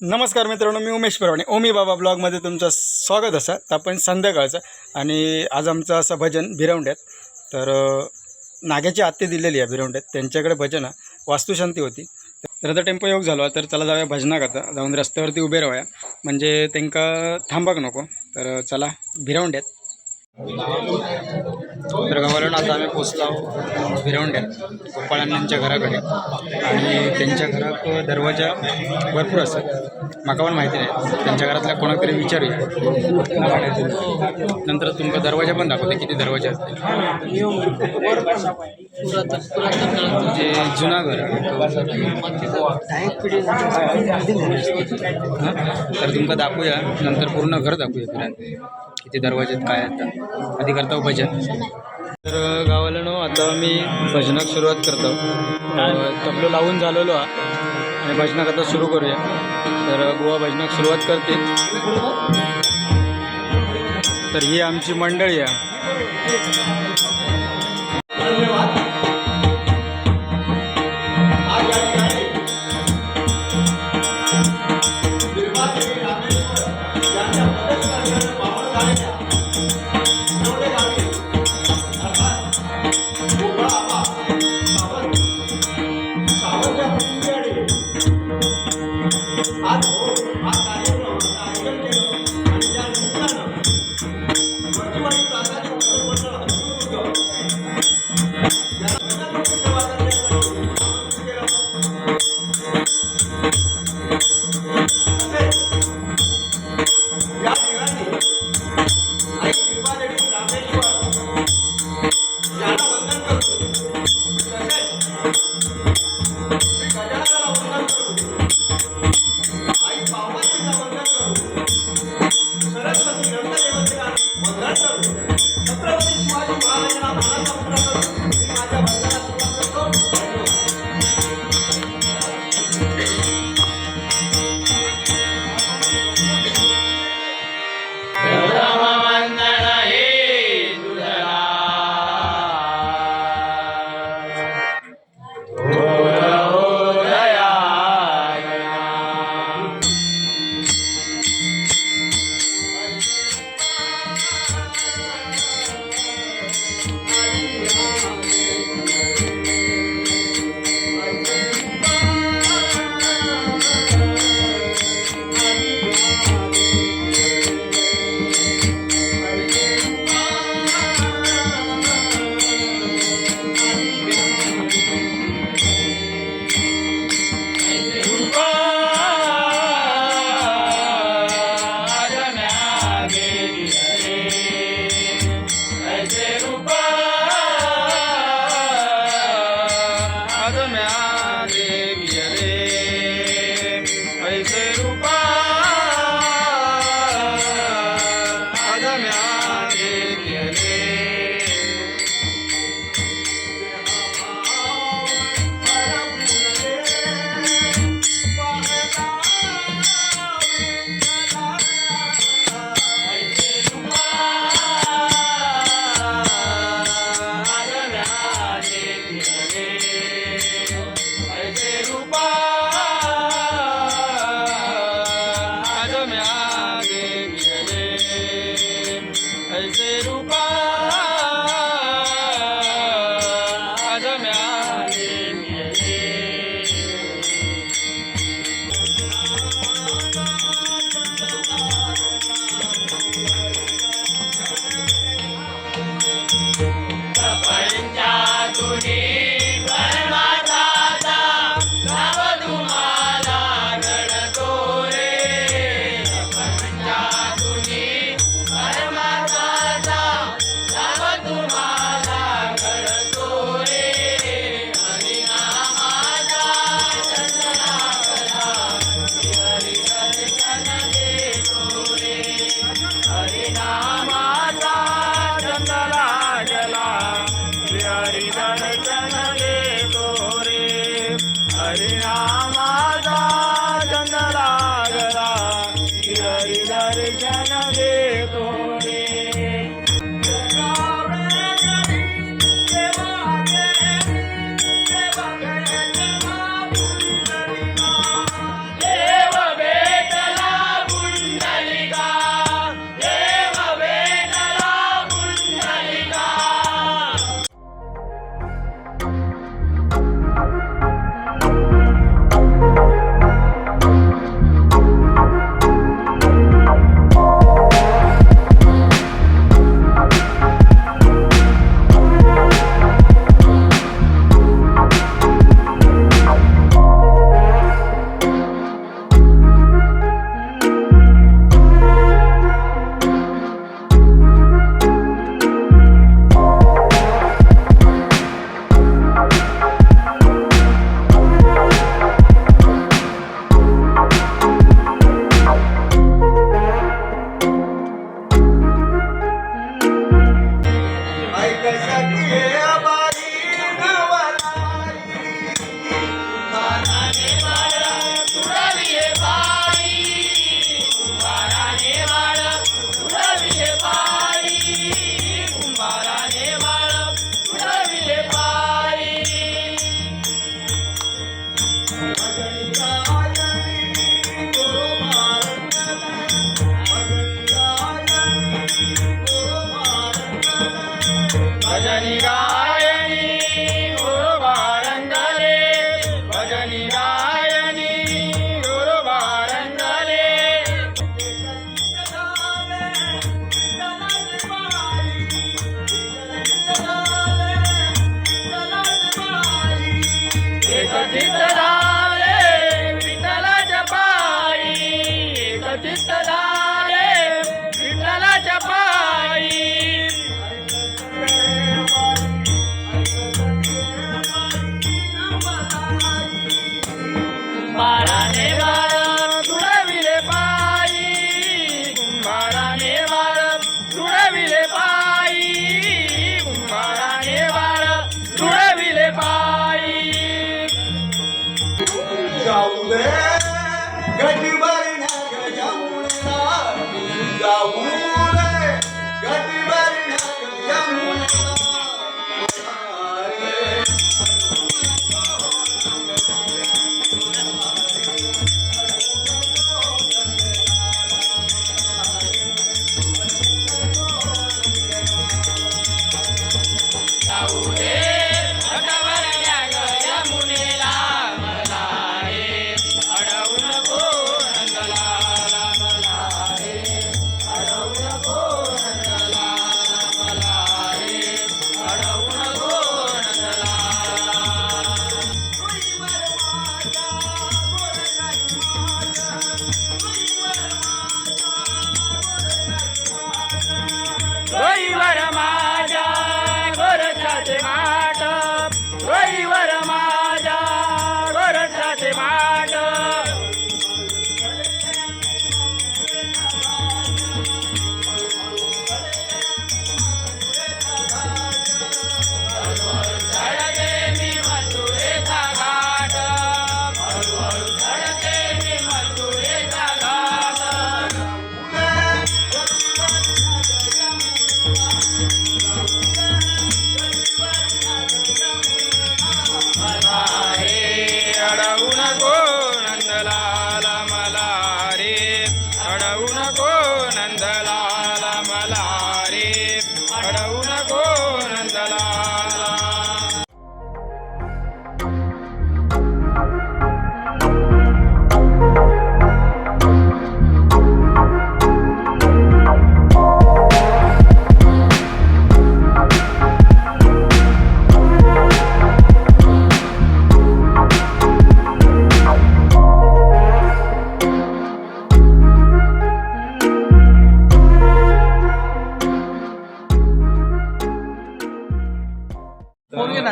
नमस्कार मित्रांनो मी उमेश परवाणे ओमी बाबा ब्लॉगमध्ये तुमचं स्वागत असं. तर आपण संध्याकाळचं आणि आज आमचं असं भजन भिरवंड्यात. तर नाग्याची आत्ते दिलेली आहे भिरवंड्यात. त्यांच्याकडे भजन आहे. वास्तुशांती होती. तर आता टेम्पो योग झालो. तर चला जाऊया भजनाक आता जाऊन रस्त्यावरती उभे राहूया. म्हणजे त्यांका थांबाक नको. तर चला भिरवंड्यात. तर आता आम्ही पोचलो आहोत भिरवंड्यात. गोपाळांच्या घराकडे. आणि त्यांच्या घरात दरवाजा भरपूर असतात. माका पण माहिती नाही. त्यांच्या घरातल्या कोणाकडे विचारू नंतर तुमका दरवाजा पण दाखवते. किती दरवाजे असते जे जुना घर तर तुमका दाखवूया. नंतर पूर्ण घर दाखवूया फिरायला. किती दरवाजे काय आता? आधी करतो भजन तर गावाला नो आता मी भजनाक सुरुवात करतो. तबलो लावून झालेलो हा. आणि भजनाक आता सुरू करूया. तर गोवा भजनाक सुरुवात करते तर ही आमची मंडळी आहे. 哎迎宝宝，欢迎宝。देव भेट 你妈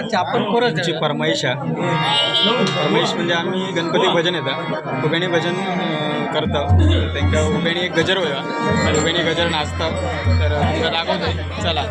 महाराजची आपण कोरसची फरमाईश फरमाईश म्हणजे आम्ही गणपती भजन येता. उभेणी भजन करता. त्यांच्या उभेणी एक गजर वयता उभेणी गजर नाचतात तर तुमकां दाखवतो चला.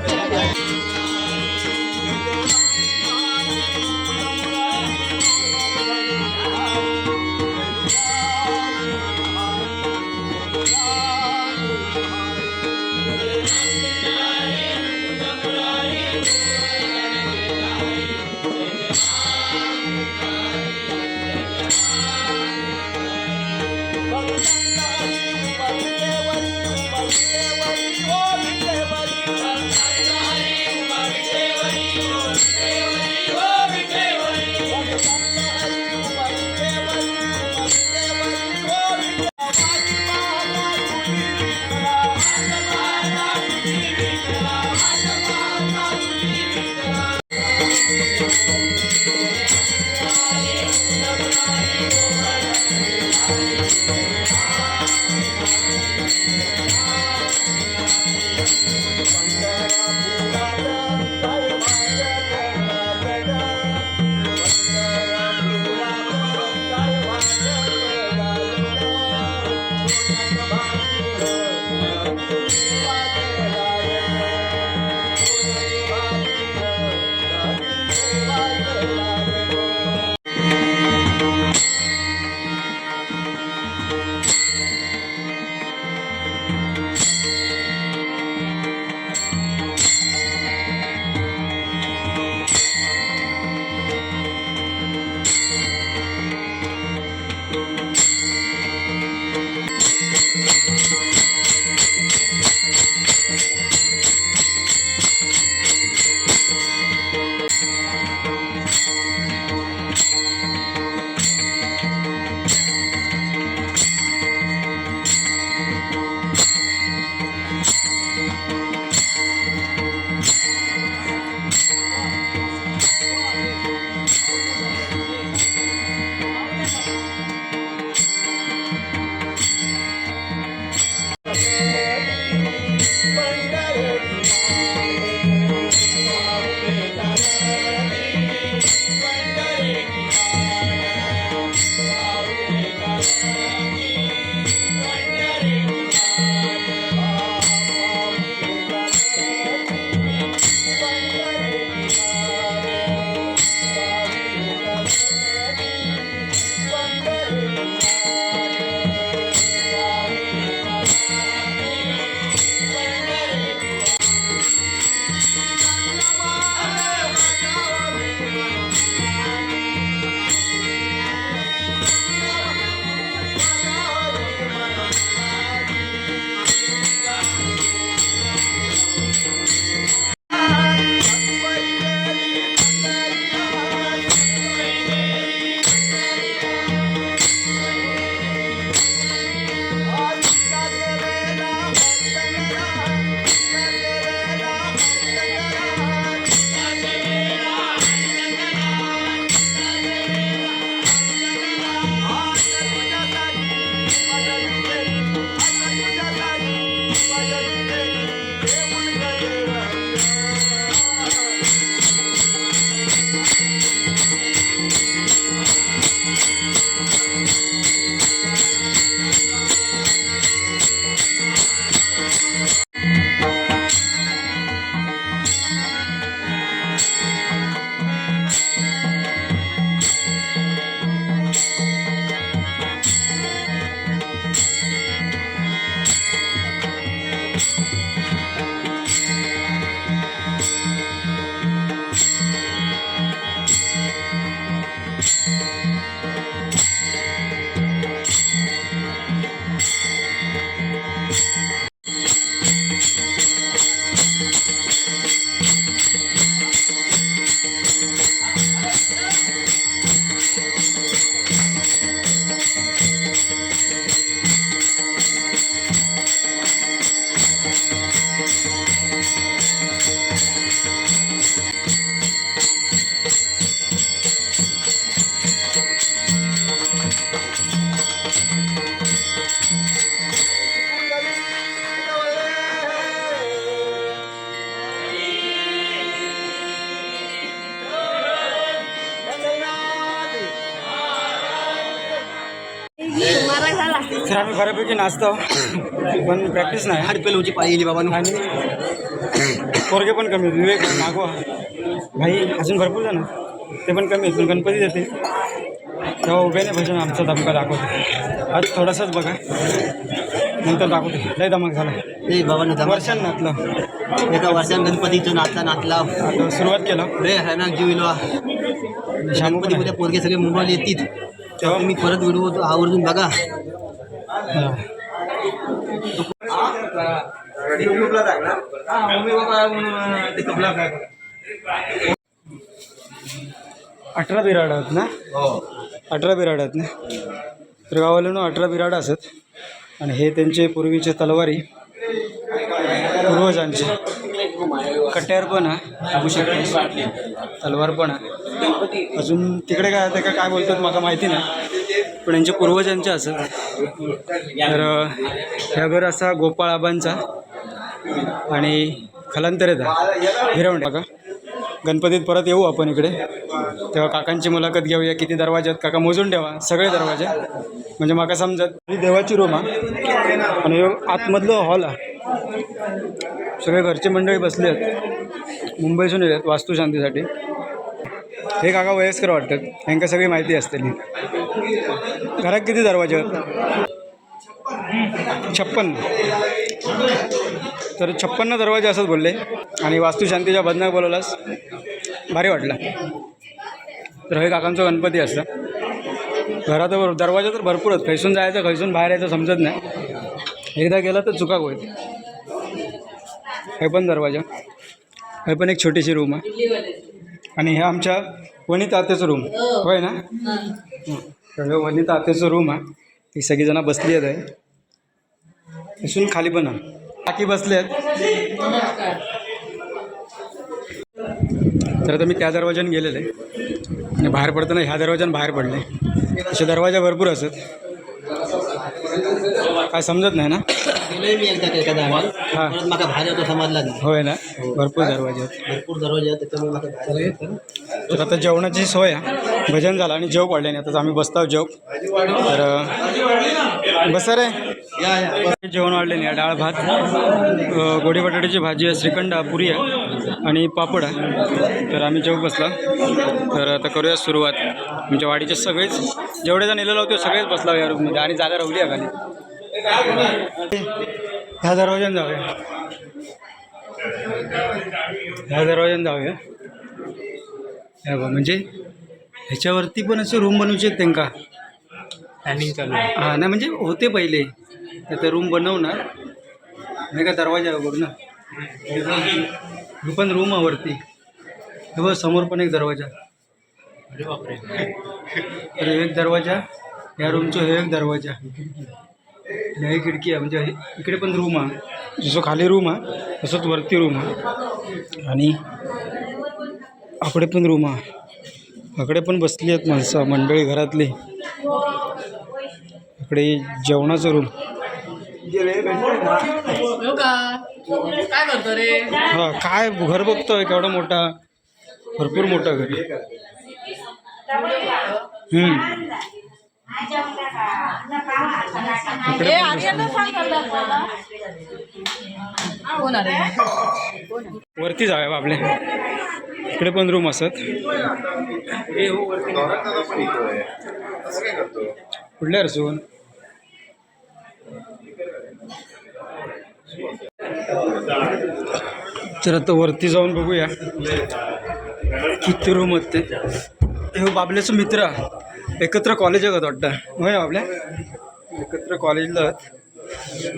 नाचतो पण प्रॅक्टिस नाही. हाड पेलवची पाहिली बाबा आणि पोरगे पण कमी आहेत. विवेक मागवा भाई अजून भरपूर जण ते पण कमी आहेत पण गणपती देते. तेव्हा उभ्याने भजन आमचा दमका दाखवतो. आज थोडासाच बघा. नंतर दाखवतो. लय दमक झाला. ए बाबा ना वर्षान नातलं एका वर्षान गणपतीचं नाचला। आता सुरुवात केलं. रे हॅना जीविलो शामू पण गणपती आहे. उद्या पोरगे सगळे मोबाईल येतील. तेव्हा तुम्ही परत व्हिडिओ आवर्जून बघा हा. अठरा बिराड आहेत ना? अठरा बिराड आहेत ना? तर गावाला अठरा बिराड असत. आणि हे त्यांचे पूर्वीचे तलवारी पूर्वजांचे. कट्यार पण आहे तलवार पण आहे. अजून तिकडे काय आहे ते का काय बोलतात मला माहिती नाही. पण यांचे पूर्वजांचे असत. तर ह्या घर असा गोपाळ आणि आणि खलांतरेचा हिरवणे. बघा. गणपतीत परत येऊ आपण इकडे. तेव्हा काकांची मुलाखत घेऊया. किती दरवाजे आहेत? काका मोजून ठेवा. सगळे दरवाजे. म्हणजे माका समजत. ही देवाची रूम आहे. आणि आतमधलं हॉल आहे. सगळे घरचे मंडळी बसले आहेत. मुंबईतून येतात वास्तुशांतीसाठी. हे काका वयस्कर वाटतात. ह्यांका सगळी माहिती असते घरात किती दरवाजे आहेत? छप्पन. तर छप्पन्न दरवाजे असंच बोलले. आणि वास्तुशांतीच्या बदनात बोलवलास. भारी वाटला. तर हे काकांचं गणपती असतं. घरात दरवाजा तर भरपूर आहेत. खैसून जायचं खैसून बाहेर यायचं समजत नाही. एकदा गेला तर चुका होईल. हे पण दरवाजा. हे पण एक छोटीशी रूम आहे. आणि हे आमच्या वनिता आत्याचं रूम होय ना? हं. तर वनिता आतेचं रूम आहे. ही सगळीजणं बसली आहेत. आहे इथून खाली पण आहे. बाकी बसले आहेत तर आता मी त्या दरवाजाने गेलेले आणि बाहेर पडताना ह्या दरवाज्याने बाहेर पडले. असे दरवाजा भरपूर असत. काय समजत नाही ना? होय ना? भरपूर दरवाजे आहेत. भरपूर दरवाजे तर आता जेवणाची सोय आहे. भजन झालं आणि जेव पडल्याने. आता आम्ही बसतो जेव. तर अं, बसा रे. जेवण वाढले नाही डाळ भात गोडी बटाट्याची भाजी आहे श्रीखंड पुरी आहे आणि पापड आहे. तर आम्ही जेव बसला. तर आता करूया सुरुवात. आमच्या वाडीचे सगळेच जेवढे जण नेलेलो होते सगळेच बसला या रूममध्ये आणि जागा राहली आहे खाली. ह्या दरवाज्याने जाऊया. ह्या दरवाज्याने जाऊया. हे बघ म्हणजे ह्याच्यावरती पण असे रूम बनवचे आहेत त्यांका प्लॅनिंग चालू आहे. हां नाही म्हणजे होते पहिले. आता रूम बनवणार. नाही का दरवाजा बघ ना? ही पण रूम आहे वरती. हे बघ समोर पण एक दरवाजा. अरे बापरे. तर एक दरवाजा या रूमचा हे एक दरवाजा. आणि हे खिडकी आहे म्हणजे हे- इकडे पण रूम आहे. जसं खाली रूम आहे तसंच वरती रूम आहे. आणि आकडे पण रूम आहे. आकडे पण बसली आहेत माणसं मंडळी घरातली. इकडे जेवणाचं रूम हो का काय करतो रे? हा काय घर बघतोय केवढा मोठा. भरपूर मोठा घर. हम्म. आर्यनला सांग अरे वरती जाऊया बाबले इकडे पण रूम असत. कुठल्या रसून तर आता वरती जाऊन बघूया. किती रूम आहेत ते? हे हो, बाबल्याचं मित्र. एकत्र कॉलेज आहेत वाटतं. होय बाबल्या? एकत्र कॉलेजला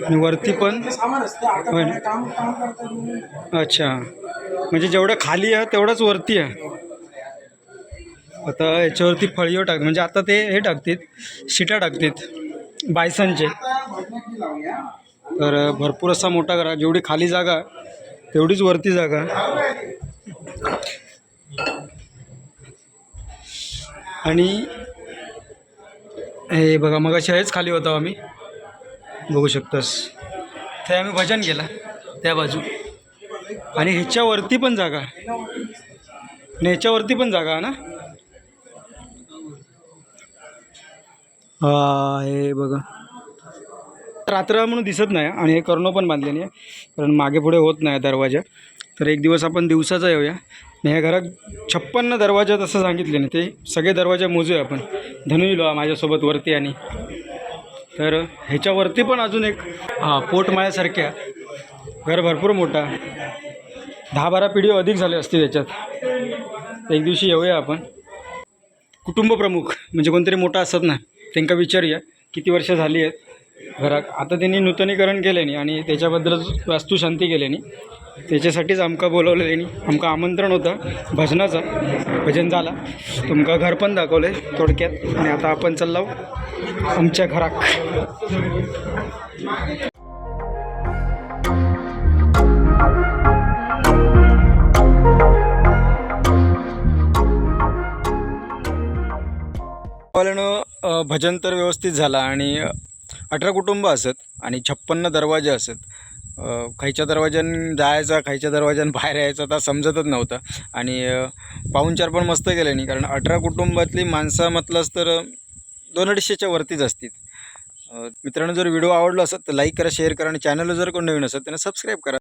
आणि वरती पण होय ना? अच्छा. म्हणजे जेवढं खाली आहे तेवढंच वरती आहे. आता याच्यावरती फळीवर टाक म्हणजे आता ते हे टाकतात शिटा टाकतात बायसनचे. तर भरपूर असा मोठा करा जेवढी खाली जागा तेवढीच वरती जागा. आणि हे बघा मग हेच खाली होतो आम्ही. बघू शकतोस. ते आम्ही भजन केला त्या बाजू. आणि ह्याच्यावरती पण जागा. आणि ह्याच्यावरती पण जागा ना? हा हे बघा. रात्र म्हणून दिसत नाही आणि हे करणं पण बांधले नाही. कारण मागे पुढे होत नाही दरवाजा. तर एक दिवस आपण दिवसाचा येऊया. आणि ह्या घरात छप्पन्न दरवाजा तसं सांगितले ना ते सगळे दरवाजे मोजूया आपण. धनुईलो माझ्यासोबत वरती आणि तर ह्याच्यावरती पण अजून एक हां पोटमाळ्यासारख्या घर भरपूर मोठा. दहा बारा पिढी अधिक झाले असतील त्याच्यात एक दिवशी येऊया आपण. कुटुंब प्रमुख म्हणजे कोणतरी मोठा असत ना त्यांना विचारूया किती वर्ष झाली आहेत. घरा आता त्यांनी नूतनीकरण केल्याने आणि त्याच्याबद्दलच वास्तुशांती केल्याने त्याच्यासाठीच आमका बोलवलेल्यानी आमका आमंत्रण होतं भजनाचा भजन झाला. तुमका घर पण दाखवलं आहे थोडक्यात आणि आता आपण चाललो आमच्या घराक. भजन तर व्यवस्थित झाला आणि अठरा कुटुंब असत आणि छप्पन्न दरवाजे असत. खायच्या दरवाज्यानं जायचा खायच्या दरवाज्यानं बाहेर यायचा तर समजतच नव्हतं. आणि पाहुणचार पण मस्त केले नाही कारण अठरा कुटुंबातली माणसं म्हटलंच तर दोन अडीचशेच्या वरतीच असतील. मित्रांनो जर व्हिडिओ आवडला असेल तर लाईक करा शेअर करा आणि चॅनलला जर कोण नवीन असेल त्यांना सबस्क्राईब करा.